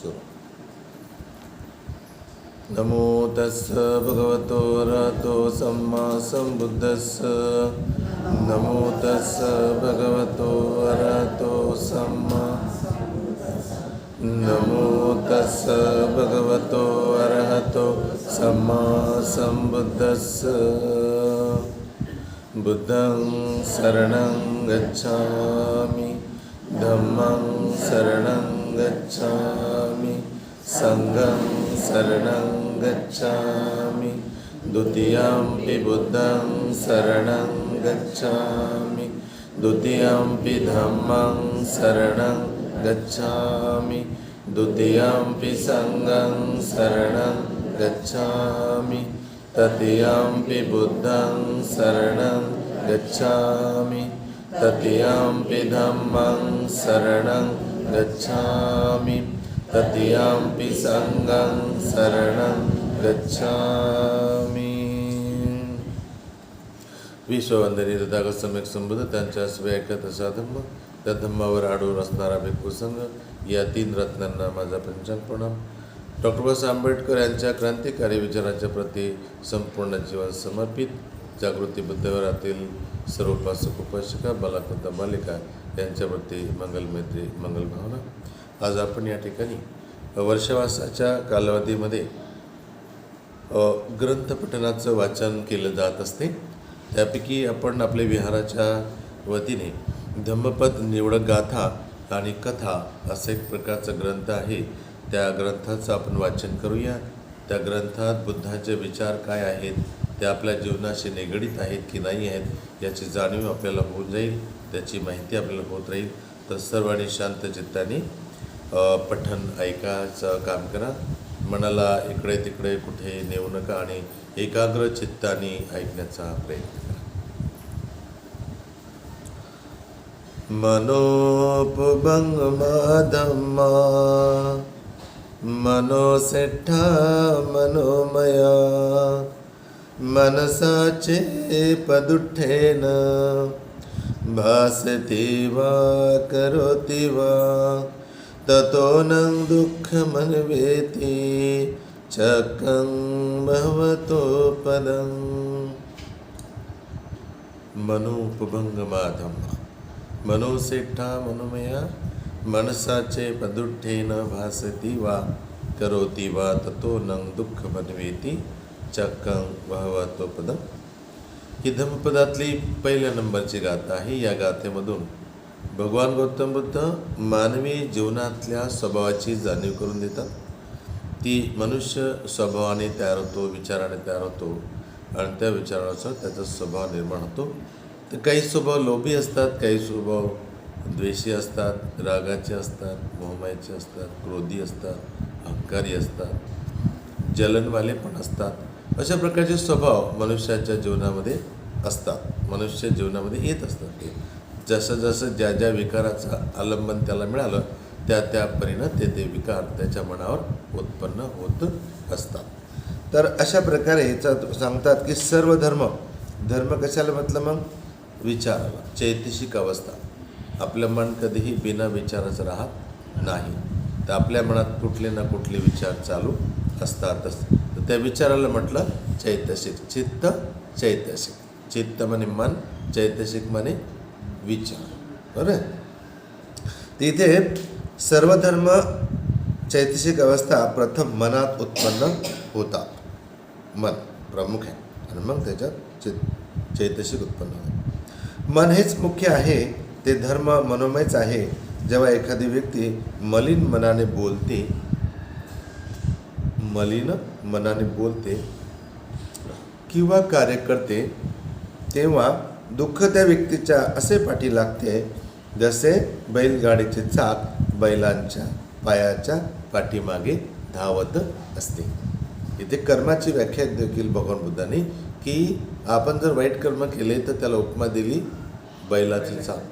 सुरू नमो तस्स भगवतो अरहतो सम्मा संबुद्धस्स नमो तस्स भगवतो अरहतो सम्मा। नमो तस्स भगवतो अरहतो सम्मा संबुद्धस्स बुद्धं शरणं गच्छामि। धम्मं शरणं गच्छामि। सङ्गं शरणं गच्छामि। द्वितीयम्पि बुद्धं शरणं गच्छामि। द्वितीयम्पि धम्मं शरणं गच्छामि। द्वितीयम्पि सङ्गं शरणं गच्छामि। तृतीयम्पि बुद्धं शरणं गच्छामि। तृतीयम्पि धम्मं शरणं गच्छामि तृतीयम्पि सङ्गं शरणं गच्छामि। विश्ववंदनी तथागत सम्यक संबुद्ध त्यांच्या स्वयंकत असा धम्म त्या धम्मावर आढळून असणारा भिक्खू या तीन रत्नांना माझा पंचांग प्रणाम. डॉक्टर बाबासाहेब आंबेडकर यांच्या क्रांतिकारी विचारांच्या प्रती संपूर्ण जीवन समर्पित जागृती बुद्धवरातील सर्व उपासक उपासिका बालकता मालिका यांच्याप्रती मंगलमैत्री मंगल भावना. आज आपण या ठिकाणी वर्षवासाच्या कालावधीमध्ये ग्रंथपठनाचं ग्रंथपठणाचं वाचन केलं जात असते. त्यापैकी आपण आपल्या विहाराच्या वतीने धम्मपद निवडक गाथा आणि कथा असं एक प्रकारचा ग्रंथ आहे. त्या ग्रंथाचं आपण वाचन करूया. त्या ग्रंथात बुद्धाचे विचार काय आहेत ते आपल्या जीवनाशी निगडीत आहेत की नाही आहेत याची जाणीव आपल्याला होऊन जाईल. त्याची माहिती आपल्याला होत राहील. तर सर्वांनी शांत चित्ताने पठन पठण ऐकायचं काम करा. मनाला इकडे तिकडे कुठे नेऊ नका आणि एकाग्र चित्ताने ऐकण्याचा प्रयत्न करा. मनोपभंग धम्मा मनोसेठा मनोमया मनसाचे पदुठेन भासते वा करोति वा ततो न दुःखमन्वेति चकं भवतो पदम् मनोपभंगमाधम्मा मनोसेठा मनोमया मनसाचे पदुठ्ठेन भासती वा करोति वा ततो न दुःख बनवेती चक्कं भवतो पदम ही धम्मपदातली पहिल्या नंबरची गाथा आहे. या गाथेमधून भगवान गौतम बुद्ध मानवी जीवनातल्या स्वभावाची जाणीव करून देतात. ती मनुष्य स्वभावाने तयार होतो विचाराने तयार होतो आणि त्या विचारानुसार त्याचा स्वभाव निर्माण होतो. तर काही स्वभाव लोभी असतात काही स्वभाव द्वेषी असतात रागाचे असतात मोहमायाचे असतात क्रोधी असतात अहंकारी असतात जलनवाले पण असतात. अशा प्रकारचे स्वभाव मनुष्याच्या जीवनामध्ये असतात. मनुष्य जीवनामध्ये येत असतात ते. जसं जसं ज्या ज्या विकाराचं अवलंबन त्याला मिळालं त्या त्या परीनं ते ते विकार त्याच्या मनावर उत्पन्न होत असतात. तर अशा प्रकारे याचा सांगतात की सर्व धर्म धर्म कशाला म्हटलं मग? विचाराला चैतसिक अवस्था. आपलं मन कधीही बिना विचाराचं राहत नाही. तर आपल्या मनात कुठले ना कुठले विचार चालू असतातच. तर त्या विचाराला म्हटलं चैतसिक चित्त चैतसिक. चित्त म्हणे मन चैतसिक म्हणे विचार. बरोबर? तिथे सर्वधर्म सर्व धर्म चैतसिक अवस्था प्रथम मनात उत्पन्न होतात मन प्रमुख आहे. आणि मग त्याच्यात चित चैतसिक उत्पन्न होते. मन हेच मुख्य आहे. ते धर्म मनोमयच आहे. जेव्हा एखादी व्यक्ती मलिन मनाने बोलते मलिन मनाने बोलते किंवा कार्य करते तेव्हा दुःख त्या व्यक्तीच्या असे पाठी लागते जसे बैलगाडीचे चाक बैलांच्या पायाच्या पाठीमागे धावत असते. इथे कर्माची व्याख्या देखील भगवान बुद्धांनी की आपण जर वाईट कर्म केले तर त्याला उपमा दिली बैलाची चाक.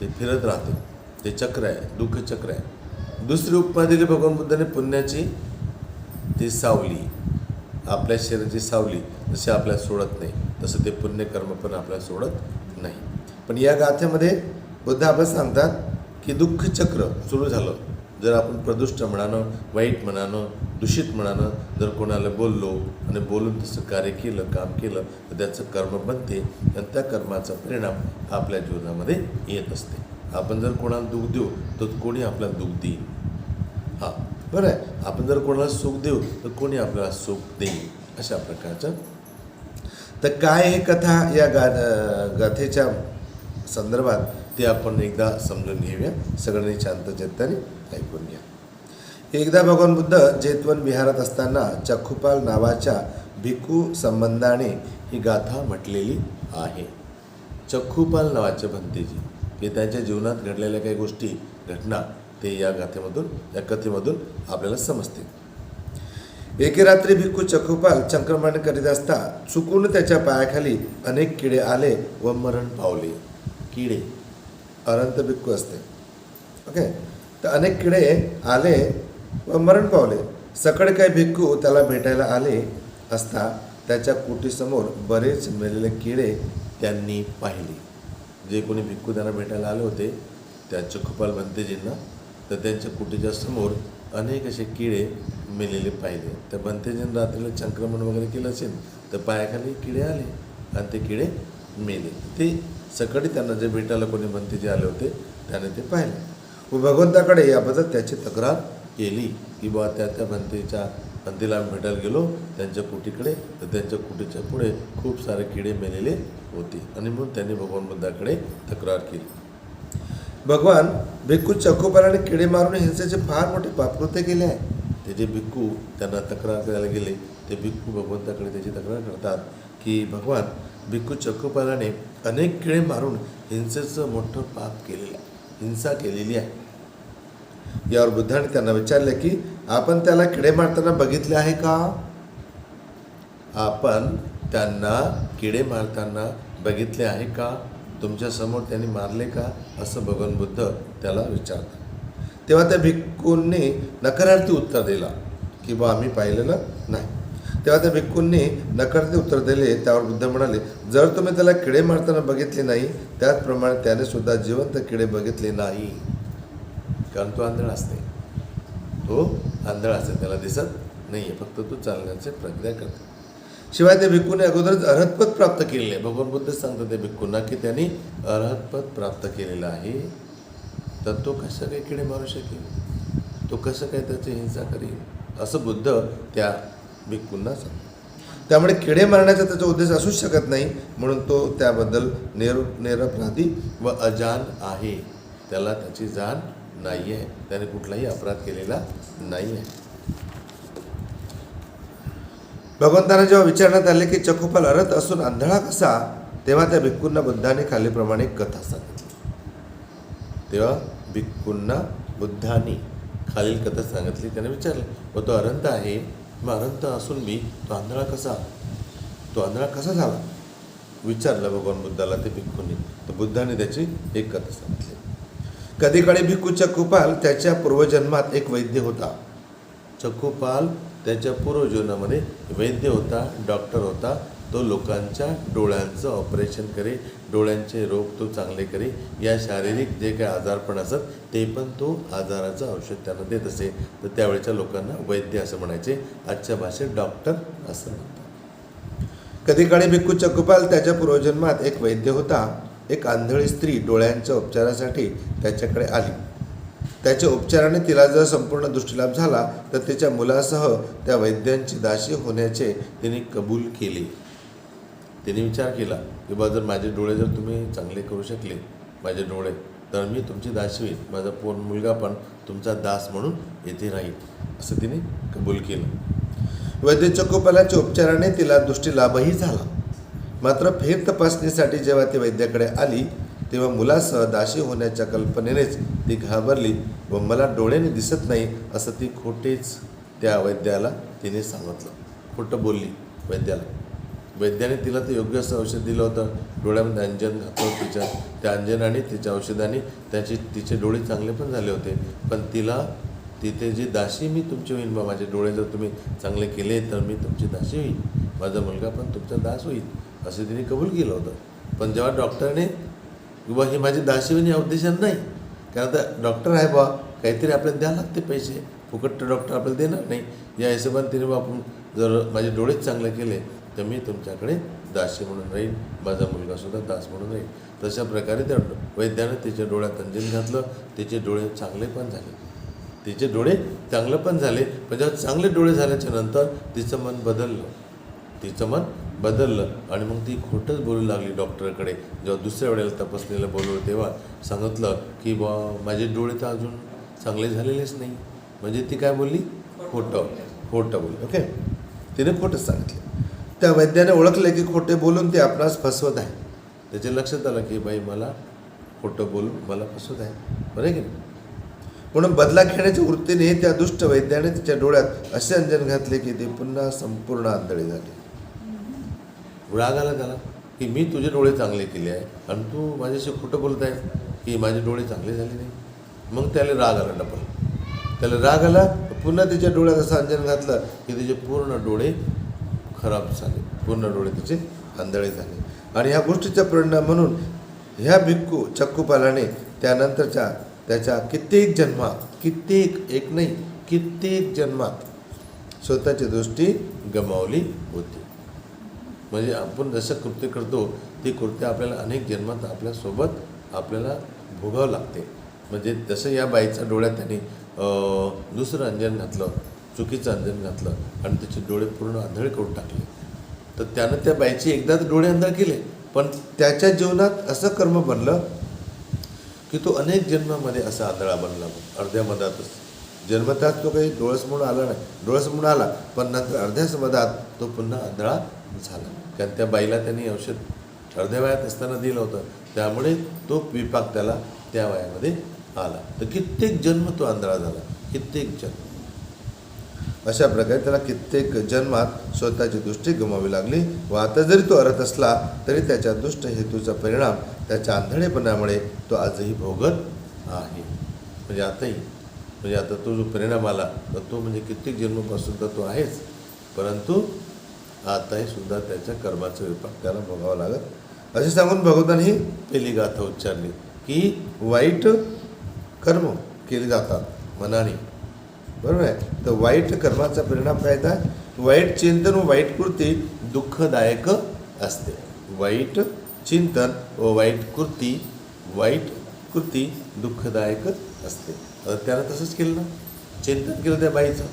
ते फिरत राहते. ते चक्र आहे दुःख चक्र आहे. दुसरी उपमा दिली भगवान बुद्धाने पुण्याची. ती सावली आपल्या शरीराची सावली जशी आपल्याला सोडत नाही तसं ते पुण्यकर्म पण आपल्याला सोडत नाही. पण या गाथेमध्ये बुद्ध आपल्याला सांगतात की दुःखचक्र सुरू झालं. जर आपण प्रदुष्ट म्हणानं वाईट म्हणानं दूषित म्हणानं जर कोणाला बोललो आणि बोलून तसं कार्य केलं काम केलं तर त्याचं कर्म बनते आणि त्या कर्माचा परिणाम आपल्या जीवनामध्ये येत असते. आपण जर कोणाला दुःख देऊ तर कोणी आपल्याला दुःख देईल. बरं आहे. आपण जर कोणाला सुख देऊ तर कोणी आपल्याला सुख देईल? अशा प्रकारचं. तर काय हे कथा या गा गाथेच्या संदर्भात ते आपण एकदा समजून घेऊया. सगळ्यांनी शांत चित्ताने ऐकून घ्या. एकदा भगवान बुद्ध जेतवन विहारात असताना चखुपाल नावाच्या भिक्खू संबंधाने ही गाथा म्हटलेली आहे. चखुपाल नावाचे भंतेजी की त्यांच्या जीवनात घडलेल्या काही गोष्टी घटना ते या गाथेमधून या कथेमधून आपल्याला समजते एके रात्री भिक्खू चखुपाल संक्रमण करीत असता चुकून त्याच्या पायाखाली अनेक किडे आले व मरण पावले. किडे. अनंत भिक्खू असते. ओके? तर अनेक किडे आले व मरण पावले. सकाळी काही भिक्खू त्याला भेटायला आले असता त्याच्या कुटीसमोर बरेच मेलेले किडे त्यांनी पाहिले. जे कोणी भिक्खू त्यांना भेटायला आले होते त्या चखुपाल भंतेजींना तर त्यांच्या कुटीच्या समोर अनेक असे किडे मेलेले पाहिले. त्या भंतेजींनी रात्रीला संक्रमण वगैरे केलं असेल तर पायाखाली किडे आले आणि ते किडे मेले. ते सकाळी त्यांना जे भेटायला कोणी बंतेजी आले होते त्याने ते पाहिले. व भगवंताकडे याबद्दल त्याची तक्रार केली की बा त्या त्या भंतेच्या भंतीला आम्ही भेटायला गेलो त्यांच्या कुटीकडे तर त्यांच्या कुटीच्या पुढे खूप सारे किडे मेलेले होते. आणि म्हणून त्यांनी भगवान बुद्धाकडे तक्रार केली. भगवान भिक्खू चकोपाराने किडे मारून हिंसेचे फार मोठे पापकृत्य केले आहे. ते जे भिक्खू त्यांना तक्रार करायला गेले ते भिक्खू भगवंताकडे त्याची तक्रार करतात की भगवान भिक्खू चकोपाराने अनेक किडे मारून हिंसेचं मोठं पाप केलेलं आहे हिंसा केलेली आहे. यावर बुद्धाने त्यांना विचारले की आपण त्याला किडे मारताना बघितले आहे का? आपण त्यांना किडे मारताना बघितले आहे का? तुमच्यासमोर त्यांनी मारले का? असं भगवान बुद्ध त्याला विचारतात. तेव्हा त्या भिक्खूंनी नकारार्थी उत्तर दिला की बा आम्ही पाहिलेलं नाही. तेव्हा त्या भिक्खूंनी नकारार्थी उत्तर दिले. त्यावर बुद्ध म्हणाले जर तुम्ही त्याला किडे मारताना बघितले नाही त्याचप्रमाणे त्याने सुद्धा जिवंत किडे बघितले नाही. कारण तो आंधळ असते. तो आंधळ असते. त्याला दिसत नाही आहे फक्त तो चालण्याचे प्रज्ञा करतो. शिवाय त्या भिक्खूने अगोदरच अर्हतपद प्राप्त केलेले आहे. भगवान बुद्ध सांगतात त्या भिक्खूंना की त्यांनी अर्हतपद प्राप्त केलेलं आहे. तर तो कसं काही किडे मारू शकेल? तो कसं काय त्याची हिंसा करेल? असं बुद्ध त्या भिक्खूंना सांगतो त्यामुळे किडे मारण्याचा त्याचा उद्देश असूच शकत नाही. म्हणून तो त्याबद्दल निर निरपराधी व अजान आहे. त्याला त्याची जाण नाही आहे त्याने कुठलाही अपराध केलेला नाही आहे भगवंतांना जेव्हा विचारण्यात आले की चकोपाल अरत असून आंधळा कसा तेव्हा त्या भिक्खूंना बुद्धाने खालीप्रमाणे कथा सांगितली. तेव्हा भिक्खूंना बुद्धाने खालील कथा सांगितली. त्याने विचारलं व तो अरंत आहे. मग अरंत असून मी तो आंधळा कसा? तो आंधळा कसा झाला? विचारलं भगवान बुद्धाला ते भिक्खूंनी. तर बुद्धाने त्याची एक कथा सांगितली. कधी काळी भिक्खू चक्कुपाल त्याच्या पूर्वजन्मात एक वैद्य होता. चक्कुपाल त्याच्या पूर्वजीवनामध्ये वैद्य होता डॉक्टर होता. तो लोकांच्या डोळ्यांचं ऑपरेशन करे डोळ्यांचे रोग तो चांगले करे. या शारीरिक जे काही आजारपण असत ते पण तो आजाराचं औषध त्यांना देत असे. तर त्यावेळेच्या लोकांना वैद्य असं म्हणायचे. आजच्या भाषेत डॉक्टर असं म्हणतात. कधी काळी भिक्खू चकुपाल त्याच्या पूर्वजन्मात एक वैद्य होता. एक आंधळी स्त्री डोळ्यांच्या उपचारासाठी त्याच्याकडे आली. त्याच्या उपचाराने तिला जर संपूर्ण दृष्टीलाभ झाला तर तिच्या मुलासह त्या वैद्यांची दाशी होण्याचे तिने कबूल केले. तिने विचार केला की बा जर माझे डोळे जर तुम्ही चांगले करू शकले माझे डोळे तर मी तुमची दाशी होईल माझा पोन मुलगा पण तुमचा दास म्हणून येथे राहील. असं तिने कबूल केलं. वैद्य चकोपालाच्या उपचाराने तिला दृष्टीलाभही झाला. मात्र फेर तपासणीसाठी जेव्हा ती वैद्याकडे आली तेव्हा मुलासह दाशी होण्याच्या कल्पनेनेच ती घाबरली व मला डोळ्याने दिसत नाही असं ती खोटेच त्या वैद्याला तिने सांगितलं. खोटं बोलली वैद्याला. वैद्याने तिला ते योग्य असं औषध दिलं होतं. डोळ्यामध्ये अंजन घातलं तिच्या. त्या अंजनाने तिच्या औषधाने त्याचे तिचे डोळे चांगले पण झाले होते. पण तिला तिथे जी दाशी मी तुमची होईल बा माझे डोळे जर तुम्ही चांगले केले तर मी तुमची दाशी होईल माझा मुलगा पण तुमचा दास होईल असं तिने कबूल केलं होतं. पण जेव्हा डॉक्टरने किंवा ही माझी दाशिवणी या उद्देशाने नाही. कारण आता डॉक्टर आहे बा काहीतरी आपल्याला द्यावं लागते पैसे. फुकट डॉक्टर आपल्याला देणार नाही. या हिशोबाने तिने बा आपण जर माझे डोळेच चांगले केले तर मी तुमच्याकडे दासी म्हणून राहील माझा मुलगासुद्धा दास म्हणून राहील तशा प्रकारे त्या वैद्यानं तिच्या डोळ्यात अंजन घातलं. तिचे डोळे चांगले पण झाले. तिचे डोळे चांगलं पण झाले. पण जेव्हा चांगले डोळे झाल्याच्यानंतर तिचं मन बदललं. तिचं मन बदललं आणि मग ती खोटंच बोलू लागली डॉक्टरकडे. जेव्हा दुसऱ्या वेळेला तपासणीला बोलवलं तेव्हा सांगितलं की बा माझे डोळे तर अजून चांगले झालेलेच नाही. म्हणजे ती काय बोलली? खोटं. खोटं बोलली. ओके? तिने खोटंच सांगितलं. त्या वैद्याने ओळखले की खोटे बोलून ते आपणास फसवत आहे. त्याच्या लक्षात आलं की बाई मला खोटं बोलून मला फसवत आहे. बरं आहे की नाही? म्हणून बदला घेण्याच्या वृत्तीने त्या दुष्ट वैद्याने तिच्या डोळ्यात असे अंजन घातले की ते पुन्हा संपूर्ण आंधळे झाले. राग आला त्याला की मी तुझे डोळे चांगले केले आहे. आणि तू माझ्याशी खोटं बोलत आहे की माझे डोळे चांगले झाले नाही? मग त्याला राग आला डबल त्याला राग आला पुन्हा तिच्या डोळ्यात असं अंजन घातलं की तिचे पूर्ण डोळे खराब झाले. पूर्ण डोळे तिचे आंधळे झाले. आणि ह्या गोष्टीचा परिणाम म्हणून ह्या भिक्खू चक्कूपालाने त्यानंतरच्या त्याच्या कित्येक जन्मात कित्येक एक नाही कित्येक जन्मात स्वतःची दृष्टी गमावली होती. म्हणजे आपण जसं कृत्य करतो ती कृत्य आपल्याला अनेक जन्मात आपल्यासोबत आपल्याला भोगावं लागते. म्हणजे जसं या बाईच्या डोळ्यात त्यांनी दुसरं अंजन घातलं चुकीचं अंजन घातलं आणि त्याचे डोळे पूर्ण आंधळे करून टाकले. तर त्यानं त्या बाईचे एकदाच डोळे अंधळ केले पण त्याच्या जीवनात असं कर्म बनलं की तो अनेक जन्मामध्ये असा आंधळा बनला. अर्ध्या मधातच जन्मतात तो काही डोळसमोर आला नाही. डोळसमोर आला पण नंतर अर्ध्याच मधात तो पुन्हा आंधळा झाला. कारण त्या बाईला त्यांनी औषध अर्ध्या वयात असताना दिलं होतं. त्यामुळे तो विपाक त्याला त्या वयामध्ये आला. तर कित्येक जन्म तो आंधळा झाला. कित्येक जन्म. अशा प्रकारे त्याला कित्येक जन्मात स्वतःची दृष्टी गमावी लागली व आता जरी तो अरत असला तरी त्याच्या दुष्ट हेतूचा परिणाम त्याच्या आंधळेपणामुळे तो आजही भोगत आहे. म्हणजे आताही. म्हणजे आता तो जो परिणाम आला तर तो म्हणजे कित्येक जन्मापासून तर तो आहेच. परंतु आताही सुद्धा त्याच्या कर्माचं विपाक त्याला भोगावं लागत. असे सांगून भगवतांनी ही पहिली गाथा उच्चारली की वाईट कर्म केले जातात मनाने. बरोबर आहे? तर वाईट कर्माचा परिणाम काय आहे वाईट चिंतन व वाईट कृती दुःखदायक असते. वाईट चिंतन व वाईट कृती वाईट कृती दुःखदायक असते. त्यानं तसंच केलं ना? चिंतन केलं त्या बाईचं.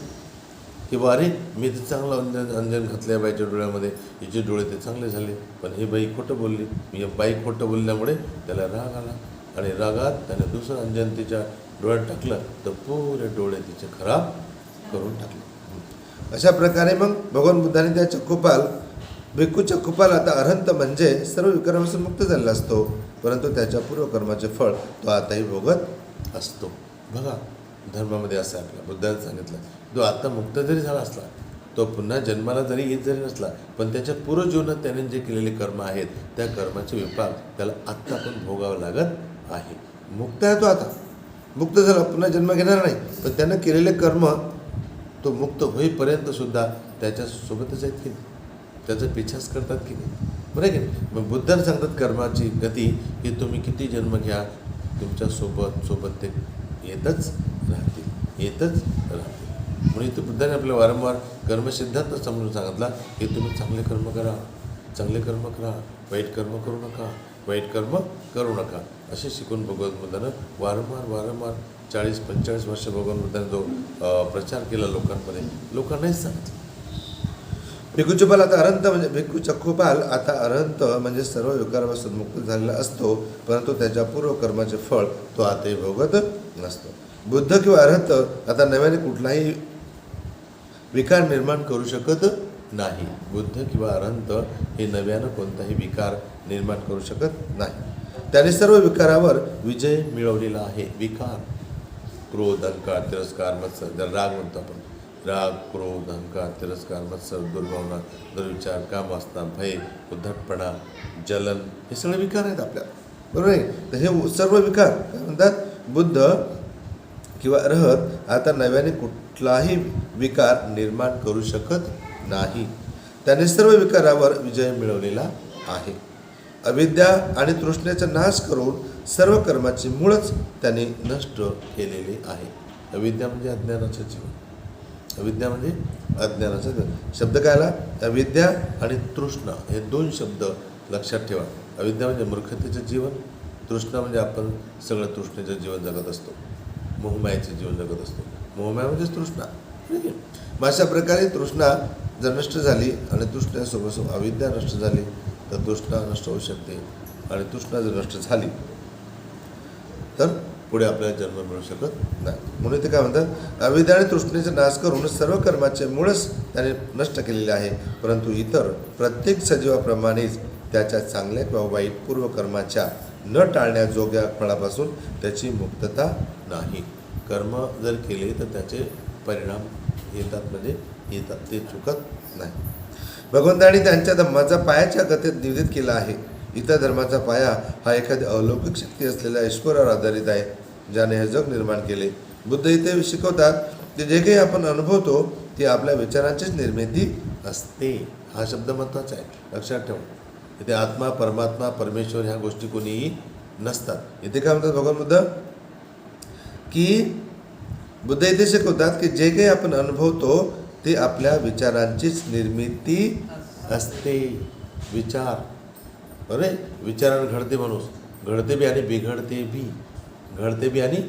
की बा अरे मी तर चांगलं अंजन अंजन घातलं या बाईच्या डोळ्यामध्ये. हिचे डोळे ते चांगले झाले. पण ही बाई खोटं बोलली. मी या बाई खोटं बोलल्यामुळे त्याला राग आला. आणि रागात त्याने दुसरं अंजन तिच्या डोळ्यात टाकलं तर पुरे डोळे तिचे खराब करून टाकले. अशा प्रकारे मग भगवान बुद्धाने त्या चक्कुपाल भिक्खू चक्कुपाल आता अरहंत म्हणजे सर्व विकारापासून मुक्त झालेला असतो. परंतु त्याच्या पूर्वकर्माचे फळ तो आताही भोगत असतो. बघा धर्मामध्ये असं आहे आपल्या. बुद्धाने सांगितलं. जो आत्ता मुक्त जरी झाला असला तो पुन्हा जन्माला जरी येत जरी नसला पण त्याच्या पूर्वजीवनात त्याने जे केलेले कर्म आहेत त्या कर्माचे विपाक त्याला आत्ता पण भोगावं लागत आहे. मुक्त आहे तो आता. मुक्त झाला पुन्हा जन्म घेणार नाही. पण त्यानं केलेले कर्म तो मुक्त होईपर्यंत सुद्धा त्याच्यासोबतच आहेत की नाही? त्याचा पिछाच करतात की नाही? बरं की नाही? मग बुद्धांना सांगतात कर्माची गती की तुम्ही किती जन्म घ्या तुमच्यासोबत सोबत ते येतच राहतील येतच राहतील म्हणून इथं बुद्धाने आपल्याला वारंवार कर्मसिद्धांत समजून सांगितला की तुम्ही चांगले कर्म करा चांगले कर्म करा वाईट कर्म करू नका वाईट कर्म करू नका असे शिकून भगवत बुद्धानं वारंवार वारंवार चाळीस पंचेचाळीस वर्ष भगवान बुद्धाने जो प्रचार केला लोकांमध्ये लोकांनाही सांगितलं. भिक्खूचुपाल आता अरंत म्हणजे भिक्खू चक्खुपाल आता अरंत म्हणजे सर्व विकारापासून मुक्त झालेला असतो परंतु त्याच्या पूर्वकर्माचे फळ तो आताही भोगत नसतो. बुद्ध किंवा अरहंत आता नव्याने कुठलाही विकार निर्माण करू शकत नाही. बुद्ध किंवा अरहंत हे नव्यानं कोणताही विकार निर्माण करू शकत नाही. त्याने सर्व विकारावर विजय मिळवलेला आहे. विकार क्रोध अंकार तिरस्कार मत्सर राग म्हणतो आपण. राग क्रोध अहंकार तिरस्कार मत्सर दुर्भावना दुर्विचार काम असता भय उद्धटपणा जलन हे सगळे विकार आहेत आपल्या बरोबर आहे? तर हे सर्व विकार काय म्हणतात? बुद्ध किंवा रहत आता नव्याने कुठलाही विकार निर्माण करू शकत नाही. त्याने सर्व विकारावर विजय मिळवलेला आहे. अविद्या आणि तृष्णेचा नाश करून सर्व कर्माची मूळच त्याने नष्ट केलेली आहे. अविद्या म्हणजे अज्ञानाचं जीवन. अविद्या म्हणजे अज्ञानाचं शब्द काय आला अविद्या आणि तृष्णा हे दोन शब्द लक्षात ठेवा. अविद्या म्हणजे मूर्खतेचं जीवन तृष्णा म्हणजे आपण सगळं तृष्णेचं जीवन जगत असतो. मोहमायाचं जीवन जगत असतो. मोहमाया म्हणजेच तृष्णा. ठीक आहे? मग अशा प्रकारे तृष्णा जर नष्ट झाली आणि तृष्णासोबत अविद्या नष्ट झाली तर तृष्णा नष्ट होऊ शकते. आणि तृष्णा जर नष्ट झाली तर पुढे आपल्याला जन्म मिळू शकत नाही. म्हणून ते काय म्हणतात अविद्या आणि तृष्णेचा नाश करून सर्व कर्माचे मूळच त्याने नष्ट केलेले आहे. परंतु इतर प्रत्येक सजीवाप्रमाणेच त्याच्या चांगल्या किंवा वाईट पूर्वकर्माच्या न टाळण्याजोग्या फळापासून त्याची मुक्तता नाही. कर्म जर केले तर त्याचे परिणाम येतात म्हणजे येतात ते चुकत नाही. भगवंतांनी त्यांच्या धम्माचा पायाच्या गतीत निवेदित केला आहे. इतर धर्माचा पाया हा एखादी अलौकिक शक्ती असलेल्या ईश्वरावर आधारित आहे ज्याने हे जग निर्माण केले. बुद्ध इथे शिकवतात की जे काही आपण अनुभवतो ते आपल्या विचारांचीच निर्मिती असते. हा शब्द महत्त्वाचा आहे. लक्षात ठेवा. इथे आत्मा परमात्मा परमेश्वर ह्या गोष्टी कोणीही नसतात. इथे काय म्हणतात भगवान बुद्ध? की बुद्ध इथे शिकवतात की जे काही आपण अनुभवतो ते आपल्या विचारांचीच निर्मिती असते. विचार. बरे विचारानं घडते माणूस. घडते बी आणि बिघडते बी. घडते बी आणि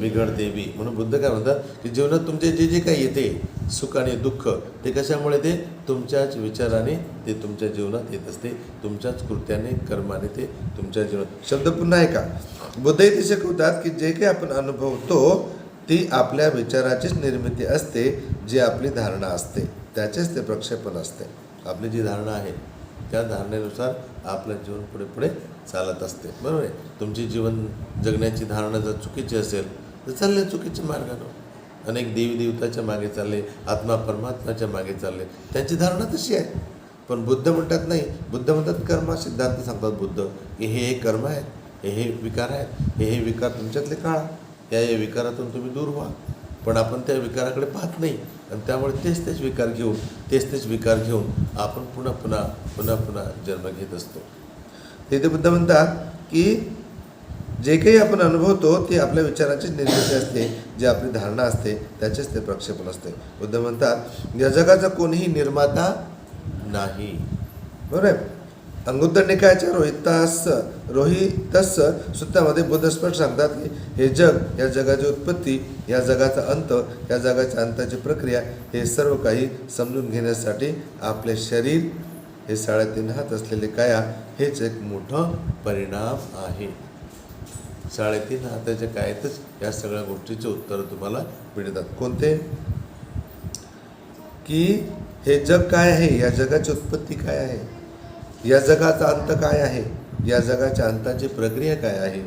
बिघडते बी. म्हणून बुद्ध काय म्हणतात की जीवनात तुमचे जे जे काही येते सुख आणि दुःख ते कशामुळे ते तुमच्याच विचाराने ते तुमच्या जीवनात येत असते. तुमच्याच कृत्याने कर्माने ते तुमच्या जीवनात. शब्द पुन्हा आहे का बुद्ध इथे शिकवतात की जे काही आपण अनुभवतो ती आपल्या विचाराचीच निर्मिती असते जी आपली धारणा असते. त्याचेच ते प्रक्षेपण असते. आपली जी धारणा आहे त्या धारणेनुसार आपलं जीवन पुढे पुढे चालत असते. बरोबर आहे? तुमची जीवन जगण्याची धारणा जर चुकीची असेल तर चालले चुकीच्या मार्गानं अनेक देवी देवताच्या मागे चालले आत्मा परमात्माच्या मागे चालले. त्यांची धारणा तशी आहे. पण बुद्ध म्हणतात नाही. बुद्ध म्हणतात कर्म सिद्धांत सांगतात बुद्ध. की हे हे कर्म आहेत हे हे विकार आहेत हे हे विकार तुमच्यातले काळा. या या विकारातून तुम्ही दूर व्हा. पण आपण त्या विकाराकडे पाहत नाही. आणि त्यामुळे तेच तेच विकार घेऊन तेच तेच विकार घेऊन आपण पुन्हा पुन्हा पुन्हा पुन्हा जन्म घेत असतो. तिथे बुद्ध म्हणतात की जे काही आपण अनुभवतो ते आपल्या विचाराचीच निर्मिती असते जी आपली धारणा असते त्याचेच ते प्रक्षेपण असते. बुद्ध म्हणतात या जगाचा कोणीही निर्माता नाही. बरोबर आहे? अंगुत्तर निकायच्या रोहितास रोहितस सूत्रामध्ये बुद्धस्पष्ट सांगतात की हे जग या जगाची उत्पत्ती या जगाचा अंत या जगाच्या अंताची प्रक्रिया हे सर्व काही समजून घेण्यासाठी आपले शरीर हे साडेतीन हात असलेले काया हेच एक मोठं परिणाम आहे. साडेतीन हाताच्या कायतच या सगळ्या गोष्टीचे उत्तर तुम्हाला मिळतात. कोणते? की हे जग काय आहे? या जगाची उत्पत्ती काय आहे? या जगाचा अंत काय आहे? या जगाच्या अंताची प्रक्रिया काय आहे?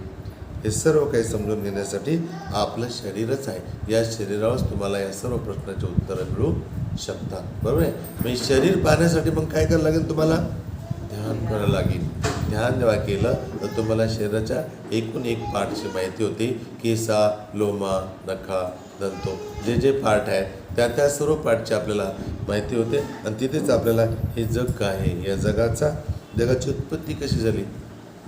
हे सर्व काही समजून घेण्यासाठी आपलं शरीरच आहे. या शरीरावरच तुम्हाला या सर्व प्रश्नाची उत्तरं मिळू शकतात. बरोबर आहे? म्हणजे शरीर पाहण्यासाठी मग काय करावं लागेल तुम्हाला? ध्यान करावं लागेल. ध्यान जेव्हा केलं तर तुम्हाला शरीराच्या एकूण एक पार्टची माहिती होती. केसा लोमा नखा दंतो जे जे पार्ट आहेत त्या त्या सर्व पार्टची आपल्याला माहिती होते. आणि तिथेच आपल्याला हे जग काय आहे? या जगाचा जगाची उत्पत्ती कशी झाली?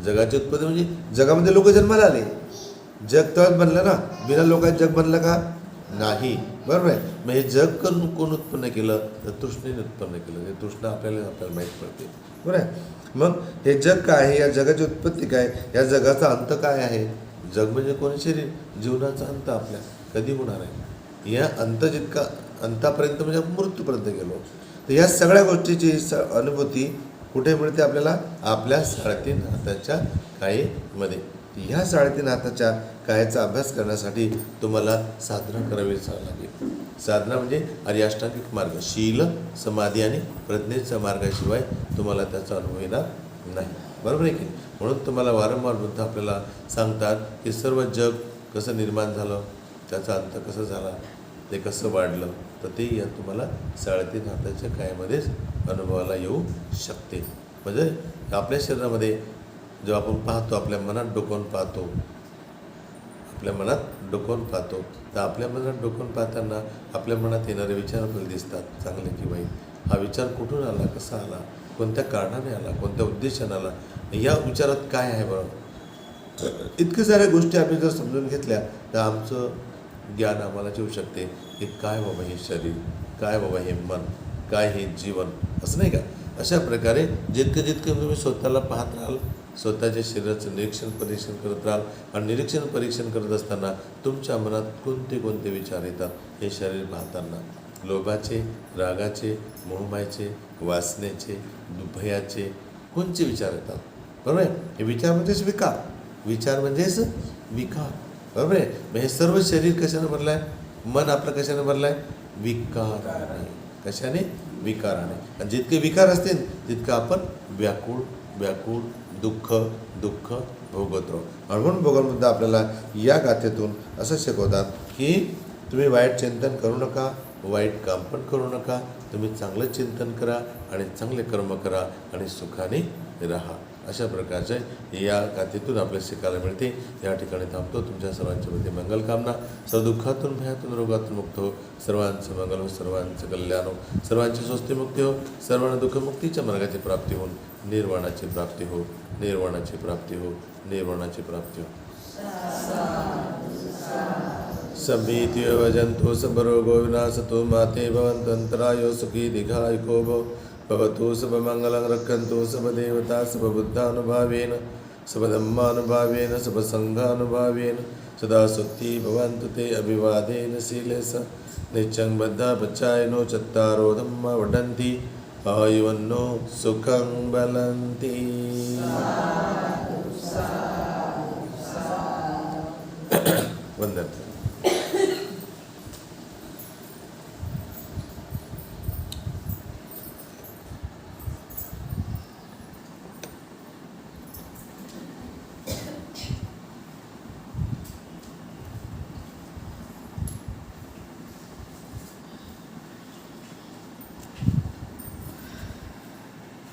जगाची उत्पत्ती म्हणजे जगामध्ये लोक जन्माला आले. जग तेव्हाच बनलं ना बिना लोकांचं जग बनलं का? नाही. बरोबर आहे? मग हे जग करून कोण उत्पन्न केलं? तर तृष्णेने उत्पन्न केलं. हे तृष्णा आपल्याला आपल्याला माहीत पडते. बरोबर आहे? मग हे जग काय आहे? या जगाची उत्पत्ती काय? या जगाचा अंत काय आहे? जग म्हणजे कोणी? शरीर. जीवनाचा अंत आपल्या. कधी होणार आहे? या अंत जितका अंतापर्यंत म्हणजे आपण मृत्यूपर्यंत गेलो. तर या सगळ्या गोष्टीची स अनुभूती कुठे मिळते आपल्याला? आपल्या साडेतीन हाताच्या काळेमध्ये ह्या साडेतीन हाताच्या कायाचा अभ्यास करण्यासाठी तुम्हाला साधना करावी लागेल. साधना म्हणजे अर्याष्टांगिक मार्ग शील समाधी आणि प्रज्ञेच्या मार्गाशिवाय तुम्हाला त्याचा अनुभव येणार नाही. बरोबर आहे की म्हणून तुम्हाला वारंवार बुद्ध आपल्याला सांगतात की सर्व जग कसं निर्माण झालं? त्याचा अंत कसा झाला? ते कसं वाढलं? तर ते या तुम्हाला साडेतीन हाताच्या कायामध्येच अनुभवाला येऊ शकते. म्हणजे आपल्या शरीरामध्ये जेव्हा आपण पाहतो आपल्या मनात डोकावून पाहतो आपल्या मनात डोकावून पाहतो तर आपल्या मनात डोकावून पाहताना आपल्या मनात येणारे विचार आपल्याला दिसतात चांगले की वाईट. हा विचार कुठून आला कसा आला कोणत्या कारणाने आला कोणत्या उद्देशाने आला या विचारात काय आहे बरं? इतक्या साऱ्या गोष्टी आम्ही जर समजून घेतल्या तर आमचं ज्ञान आम्हाला येऊ शकते. की काय बाबा हे शरीर? काय बाबा हे मन? काय हे जीवन? असं नाही का? अशा प्रकारे जितकं जितकं तुम्ही स्वतःला पाहत राहाल स्वतःच्या शरीराचं निरीक्षण परीक्षण करत राहाल आणि निरीक्षण परीक्षण करत असताना तुमच्या मनात कोणते कोणते विचार येतात हे शरीर पाहताना? लोभाचे रागाचे मोहमायचे वासनेचे दुभयाचे कोणते विचार येतात? बरोबर आहे? हे विचार म्हणजेच विकार. विचार म्हणजेच विकार. बरोबर आहे? मग हे सर्व शरीर कशानं भरलं आहे मन आपलं कशाने भरलं आहे विकाराने. कशाने? विकाराने. आणि जितके विकार असतील तितकं आपण व्याकुळ व्याकुळ दुःख दुःख भोगत. राहू म्हणून भोगांमध्ये आपल्याला या गाथेतून असं शिकवतात की तुम्ही वाईट चिंतन करू नका वाईट काम पण करू नका तुम्ही चांगलं चिंतन करा आणि चांगले कर्म करा आणि सुखाने राहा. अशा प्रकारचे या गाथेतून आपल्याला शिकायला मिळते. या ठिकाणी थांबतो. तुमच्या सर्वांच्या मध्ये मंगलकामना सर्वदुःखातून भयातून रोगातून मुक्त हो. सर्वांचं मंगल हो सर्वांचं कल्याण हो. सर्वांची स्वस्ती मुक्ती हो. सर्वांना दुःखमुक्तीच्या मार्गाची प्राप्ती होऊन निर्वाणाची प्राप्ती हो. निर्वाणाची प्राप्ती हो. निर्वाणाची प्राप्ती हो. सभीत्यो जंतु सबरोगो विनाशतो माते भवन्तन्तरायो सुखी दीघायुको भो भवतु शुभमङ्गलं रक्षन्तु शुभदेवता शुभबुद्धानुभावेन शुभधम्मानुभावेन शुभसङ्घानुभावेन सदा सुखी भवन्तु ते अभिवादेन शीले स नित्यं बद्धा पच्चायनो चत्तारो धम्मा वदन्ति आयुवन्नो सुखं बलन्ति वन्दन्ति